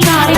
got the